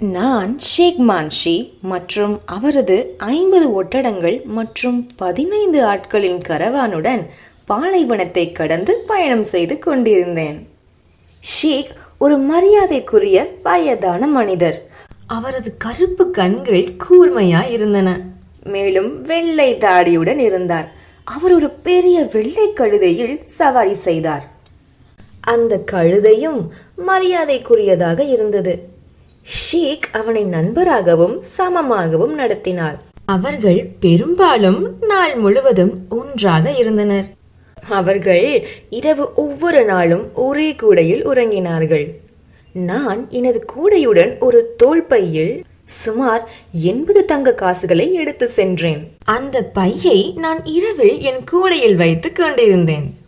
நான் ஷேக் மான்ஷி மற்றும் அவரது ஐம்பது ஒட்டடங்கள் மற்றும் பதினைந்து ஆட்களின் கரவானுடன் பாலைவனத்தை கடந்து பயணம் செய்து கொண்டிருந்தேன். ஷேக் ஒரு மரியாதைக்குரிய வயதான மனிதர். அவரது கருப்பு கண்கள் கூர்மையா இருந்தன. மேலும் வெள்ளை தாடியுடன் இருந்தார். அவர் ஒரு பெரிய வெள்ளை கழுதையில் சவாரி செய்தார். அந்த கழுதையும் மரியாதைக்குரியதாக இருந்தது. ஷேக் அவனை நண்பராகவும் சமமாகவும் நடத்தினார். அவர்கள் பெரும்பாலும் நாள் முழுவதும் ஒன்றாக இருந்தனர். அவர்கள் இரவு ஒவ்வொரு நாளும் ஒரே கூடையில் உறங்கினார்கள். நான் எனது கூடையுடன் ஒரு தோல் பையில் சுமார் எண்பது தங்க காசுகளை எடுத்து சென்றேன். அந்த பையை நான் இரவில் என் கூடையில் வைத்துக் கொண்டிருந்தேன்.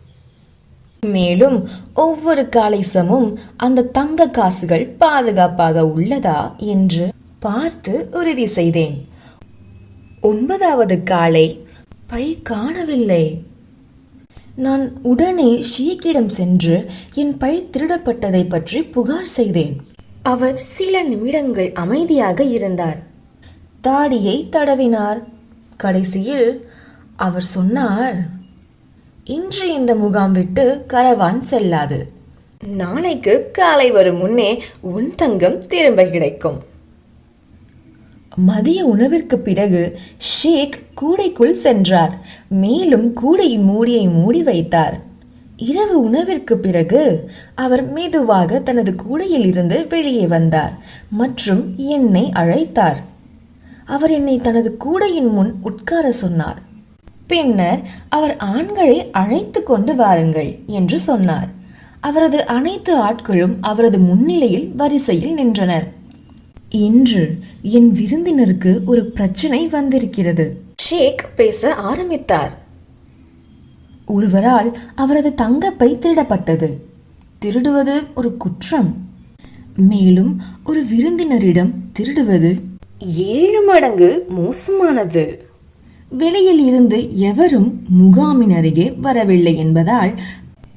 மேலும் ஒவ்வொரு காலைசமும் அந்த தங்க காசுகள் பாதுகாப்பாக உள்ளதா என்று பார்த்து உறுதி செய்தேன். ஒன்பதாவது காலை பை காணவில்லை. நான் உடனே ஷீக்கிடம் சென்று என் பை திருடப்பட்டதை பற்றி புகார் செய்தேன். அவர் சில நிமிடங்கள் அமைதியாக இருந்தார். தாடியை தடவினார். கடைசியில் அவர் சொன்னார் இன்று இந்த முகாம் விட்டு கரவான் செல்லாது. நாளைக்கு காலை வரும் முன்னே உன் தங்கம் திரும்ப கிடைக்கும். மதிய உணவிற்கு பிறகு ஷேக் கூடைக்குள் சென்றார். மேலும் கூடையின் மூடியை மூடி வைத்தார். இரவு உணவிற்கு பிறகு அவர் மெதுவாக தனது கூடையில் இருந்து வெளியே வந்தார் மற்றும் என்னை அழைத்தார். அவர் என்னை தனது கூடையின் முன் உட்கார சொன்னார். பின்னர் அவர் ஆண்களை அழைத்து கொண்டு வாருங்கள் என்று சொன்னார். அவரது அனைத்து ஆட்களும் அவரது முன்னிலையில் வரிசையில் நின்றனர். இன்று என் விருந்தினருக்கு ஒரு பிரச்சனை வந்திருக்கிறது. ஷேக் பேச ஆரம்பித்தார். ஒருவரால் அவரது தங்கப்பை திருடப்பட்டது. திருடுவது ஒரு குற்றம். மேலும் ஒரு விருந்தினரிடம் திருடுவது ஏழு மடங்கு மோசமானது. வெளியில் இருந்து எவரும் முகாமின் அருகே வரவில்லை என்பதால்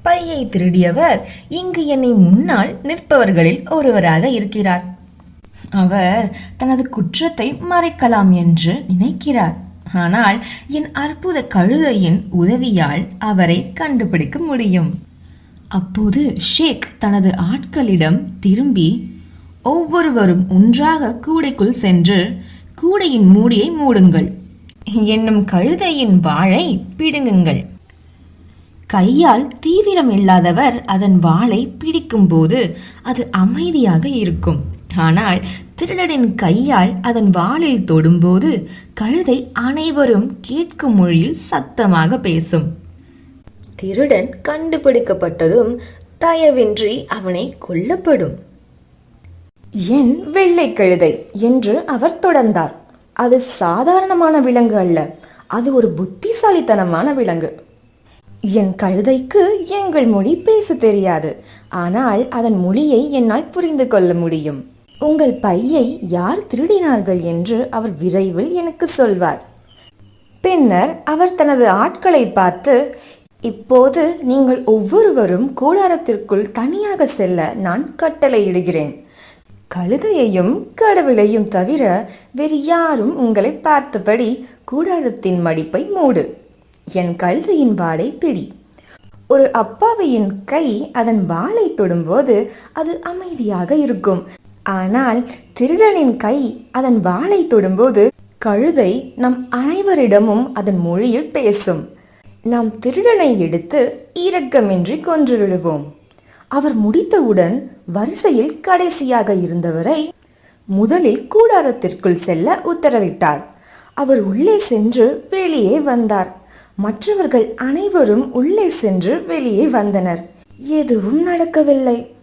பையை திருடியவர் இங்கு என்னை முன்னால் நிற்பவர்களில் ஒருவராக இருக்கிறார். அவர் தனது குற்றத்தை மறைக்கலாம் என்று நினைக்கிறார். ஆனால் என் அற்புத கழுதையின் உதவியால் அவரை கண்டுபிடிக்க முடியும். அப்போது ஷேக் தனது ஆட்களிடம் திரும்பி ஒவ்வொருவரும் ஒன்றாக கூடைக்குள் சென்று கூடையின் மூடியை மூடுங்கள். என்னும் கழுதையின் வாளை பிடுங்குங்கள். கையால் தீவிரம் இல்லாதவர் அதன் வாளை பிடிக்கும்போது அது அமைதியாக இருக்கும். ஆனால் திருடனின் கையால் அதன் வாளில் தொடும்போது கழுதை அனைவரும் கேட்கும் மொழியில் சத்தமாக பேசும். திருடன் கண்டுபிடிக்கப்பட்டதும் தயவின்றி அவனை கொல்லப்படும். என் வெள்ளை கழுதை என்று அவர் தொடர்ந்தார். அது சாதாரணமான விலங்கு அல்ல. அது ஒரு புத்திசாலித்தனமான விலங்கு. என் கழுதைக்கு எங்கள் மொழி பேச தெரியாது. ஆனால் அதன் மொழியை என்னால் புரிந்து கொள்ள முடியும். உங்கள் பையை யார் திருடினார்கள் என்று அவர் விரைவில் எனக்கு சொல்வார். பின்னர் அவர் தனது ஆட்களை பார்த்து இப்போது நீங்கள் ஒவ்வொருவரும் கூடாரத்திற்குள் தனியாக செல்ல நான் கட்டளையிடுகிறேன். கழுதையையும் கடவுளையும் தவிர வேறு யாரும் உங்களை பார்த்தபடி கூடாரத்தின் மடிப்பை மூடு. என் கழுதையின் வாளை பிடி. ஒரு அப்பாவியின் கை அதன் வாளை தொடும்போது அது அமைதியாக இருக்கும். ஆனால் திருடனின் கை அதன் வாளை தொடும்போது கழுதை நம் அனைவரிடமும் அதன் மொழியில் பேசும். நாம் திருடனை எடுத்து இரக்கமின்றி கொன்றுவிடுவோம் அவர் முடித்தவுடன் வரிசையில் கடைசியாக இருந்தவரை முதலில் கூடாரத்திற்குள் செல்ல உத்தரவிட்டார். அவர் உள்ளே சென்று வெளியே வந்தார். மற்றவர்கள் அனைவரும் உள்ளே சென்று வெளியே வந்தனர். எதுவும் நடக்கவில்லை.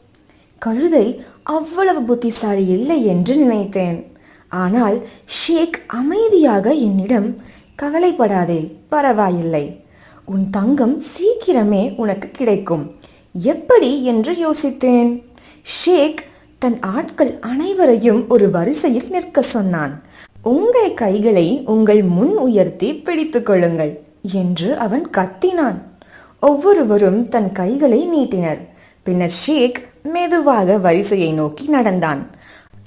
கழுதை அவ்வளவு புத்திசாலி இல்லை என்று நினைத்தேன். ஆனால் ஷேக் அமைதியாக என்னிடம் கவலைப்படாதே பரவாயில்லை. உன் தங்கம் சீக்கிரமே உனக்கு கிடைக்கும். எப்படி என்று யோசித்தேன். ஷேக் தன் ஆட்கள் அனைவரையும் ஒரு வரிசையில் நிற்க சொன்னான். உங்கள் கைகளை உங்கள் முன் உயர்த்தி பிடித்துக் கொள்ளுங்கள் என்று அவன் கத்தினான். ஒவ்வொருவரும் தன் கைகளை நீட்டினர். பின்னர் ஷேக் மெதுவாக வரிசையை நோக்கி நடந்தான்.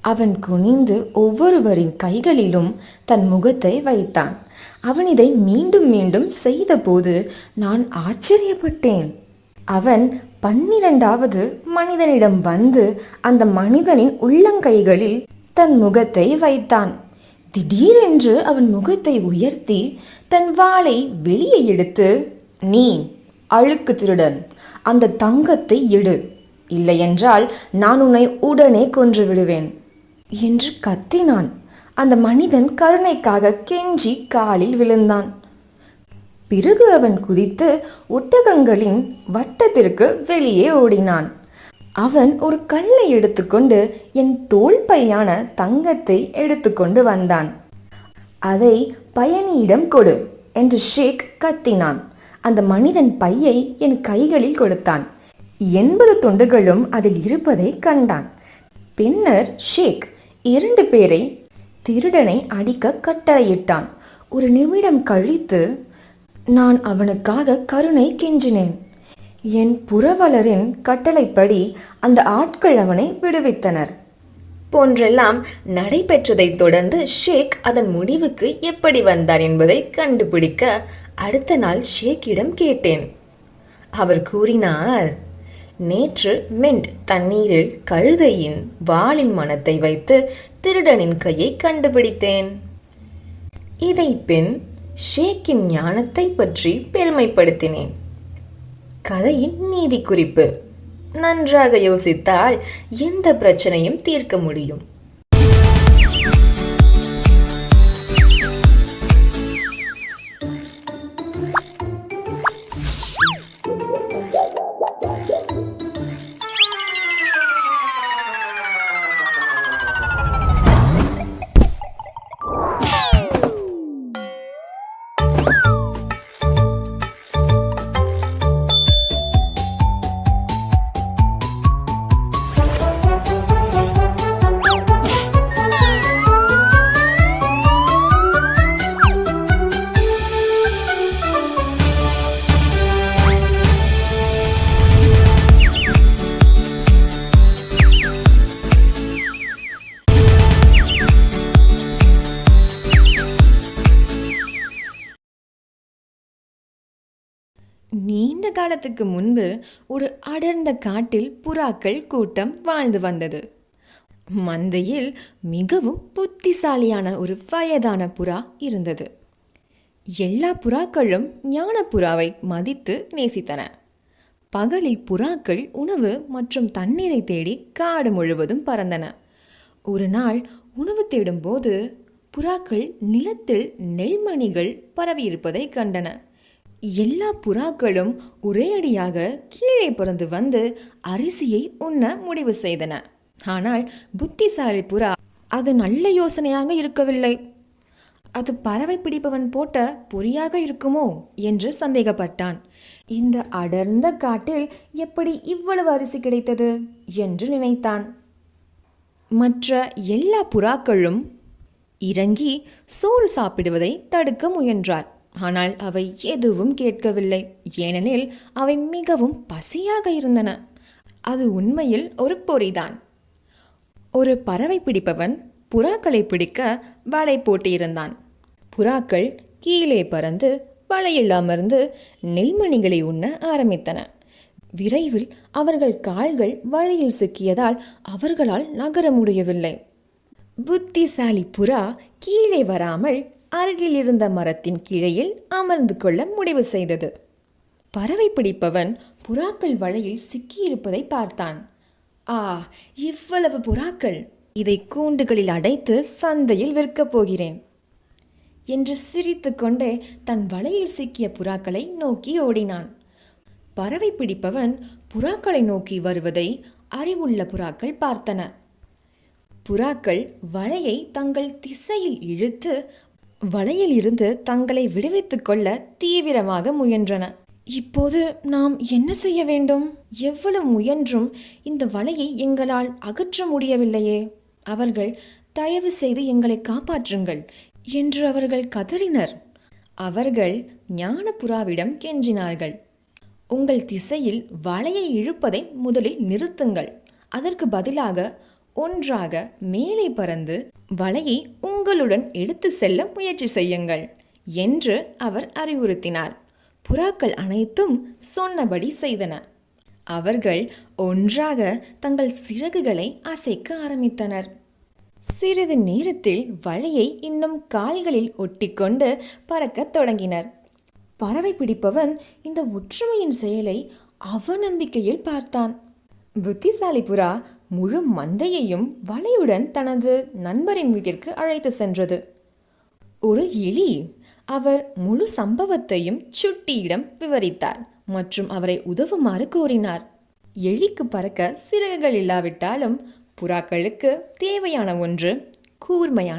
அவன் குனிந்து ஒவ்வொருவரின் கைகளிலும் தன் முகத்தை வைத்தான். அவன் இதை மீண்டும் மீண்டும் செய்தபோது நான் ஆச்சரியப்பட்டேன். அவன் பன்னிரண்டாவது மனிதனிடம் வந்து அந்த மனிதனின் உள்ளங்கைகளில் தன் முகத்தை வைத்தான். திடீரென்று அவன் முகத்தை உயர்த்தி தன் வாளை வெளியே எடுத்து நீ அழுக்கு திருடன் அந்த தங்கத்தை எடு. இல்லையென்றால் நான் உன்னை உடனே கொன்று விடுவேன் என்று கத்தினான். அந்த மனிதன் கருணைக்காக கெஞ்சி காலில் விழுந்தான். பிறகு அவன் குதித்து ஒட்டகங்களின் வட்டத்திற்கு வெளியே ஓடினான். அவன் ஒரு கல்லை எடுத்துக்கொண்டு என் தோள் பையான தங்கத்தை எடுத்துக்கொண்டு வந்தான். அதை பயணியிடம் கொடு என்று ஷேக் கத்தினான். அந்த மனிதன் பையை என் கைகளில் கொடுத்தான். எண்பது துண்டுகளும் அதில் இருப்பதை கண்டான். பின்னர் ஷேக் இரண்டு பேரை திருடனை அடிக்க கட்டளையிட்டான். ஒரு நிமிடம் கழித்து நான் அவனுக்காக கருணை கெஞ்சினேன். என் புறவலரின் கட்டளைப்படி அந்த ஆட்கள் அவனை விடுவித்தனர். போன்றெல்லாம் நடைபெற்றதைத் தொடர்ந்து ஷேக் அதன் முடிவுக்கு எப்படி வந்தார் என்பதை கண்டுபிடிக்க அடுத்த நாள் ஷேக்கிடம் கேட்டேன். அவர் கூறினார் நேற்று மின்ட் தண்ணீரில் கழுதையின் வாளின் மனத்தை வைத்து திருடனின் கையை கண்டுபிடித்தேன். இதை பின் ஷேக்கின் ஞானத்தை பற்றி பெருமைப்படுத்தினேன். கதையின் நீதி குறிப்பு நன்றாக யோசித்தால் எந்த பிரச்சனையும் தீர்க்க முடியும். நீண்ட காலத்துக்கு முன்பு ஒரு அடர்ந்த காட்டில் புறாக்கள் கூட்டம் வாழ்ந்து வந்தது. மந்தையில் மிகவும் புத்திசாலியான ஒரு வயதான புறா இருந்தது. எல்லா புறாக்களும் ஞான புறாவை மதித்து நேசித்தன. பகலில் புறாக்கள் உணவு மற்றும் தண்ணீரை தேடி காடு முழுவதும் பறந்தன. ஒரு நாள் உணவு தேடும்போது புறாக்கள் நிலத்தில் நெல்மணிகள் பரவியிருப்பதை கண்டன. எல்லா புறாக்களும் ஒரே அடியாக கீழே பிறந்து வந்து அரிசியை உண்ண முடிவு செய்தன. ஆனால் புத்திசாலி புறா அது நல்ல யோசனையாக இருக்கவில்லை. அது பறவை பிடிப்பவன் போட்ட பொறியாக இருக்குமோ? என்று சந்தேகப்பட்டான். இந்த அடர்ந்த காட்டில் எப்படி இவ்வளவு அரிசி கிடைத்தது? என்று நினைத்தான். மற்ற எல்லா புறாக்களும் இறங்கி சோறு சாப்பிடுவதை தடுக்க முயன்றார். ஆனால் அவை எதுவும் கேட்கவில்லை. ஏனெனில் அவை மிகவும் பசியாக இருந்தன. அது உண்மையில் ஒரு பொறிதான். ஒரு பறவை பிடிப்பவன் புறாக்களை பிடிக்க வலை போட்டியிருந்தான். புறாக்கள் கீழே பறந்து வலையில் அமர்ந்து நெல்மணிகளை உண்ண ஆரம்பித்தன. விரைவில் அவர்கள் கால்கள் வழியில் சிக்கியதால் அவர்களால் நகர முடியவில்லை. புத்திசாலி புறா கீழே வராமல் அருகில் இருந்த மரத்தின் கிளையில் அமர்ந்து கொள்ள முடிவு செய்தது. பறவை பிடிப்பவன் புறாக்கள் வலையில் சிக்கியிருப்பதை பார்த்தான். ஆ இவ்வளவு புறாக்கள். இதை கூண்டுகளில் அடைத்து சந்தையில் விற்கப் போகிறேன். என்று சிரித்துக்கொண்டே தன் வலையில் சிக்கிய புறாக்களை நோக்கி ஓடினான். பறவை பிடிப்பவன் புறாக்களை நோக்கி வருவதை அறிவுள்ள புறாக்கள் பார்த்தன. புறாக்கள் வலையை தங்கள் திசையில் இழுத்து வலையில் இருந்து தங்களை விடுவித்துக் கொள்ள தீவிரமாக முயன்றன. இப்போது நாம் என்ன செய்ய வேண்டும்? எவ்வளவு முயன்றும் இந்த வலையை எங்களால் அகற்ற முடியவில்லையே. அவர்கள் தயவு செய்து எங்களை காப்பாற்றுங்கள் என்று அவர்கள் கதறினர். அவர்கள் ஞானபுறாவிடம் கெஞ்சினார்கள். உங்கள் திசையில் வலையை இழுப்பதை முதலில் நிறுத்துங்கள். அதற்கு பதிலாக ஒன்றாக மேலே பறந்து வலையை உங்களுடன் எடுத்து செல்ல முயற்சி செய்யுங்கள் என்று அவர் அறிவுறுத்தினார். புறாக்கள் அனைத்தும் சொன்னபடி செய்தன. அவர்கள் ஒன்றாக தங்கள் சிறகுகளை அசைக்க ஆரம்பித்தனர். சிறிது நேரத்தில் வலையை இன்னும் கால்களில் ஒட்டிக்கொண்டு பறக்கத் தொடங்கினர். பறவை பிடிப்பவன் இந்த ஒற்றுமையின் செயலை அவநம்பிக்கையில் பார்த்தான். புத்திசாலி புறா முழு மந்தையையும் வலையுடன் தனது நண்பரின் வீட்டிற்கு அழைத்து சென்றது. ஒரு எலி அவர் முழு சம்பவத்தையும் சுட்டியிடம் விவரித்தார் மற்றும் அவரை உதவுமாறு கோரினார் எலிக்கு பறக்க சிறகுகள் இல்லாவிட்டாலும் புறாக்களுக்கு தேவையான ஒன்று கூர்மையான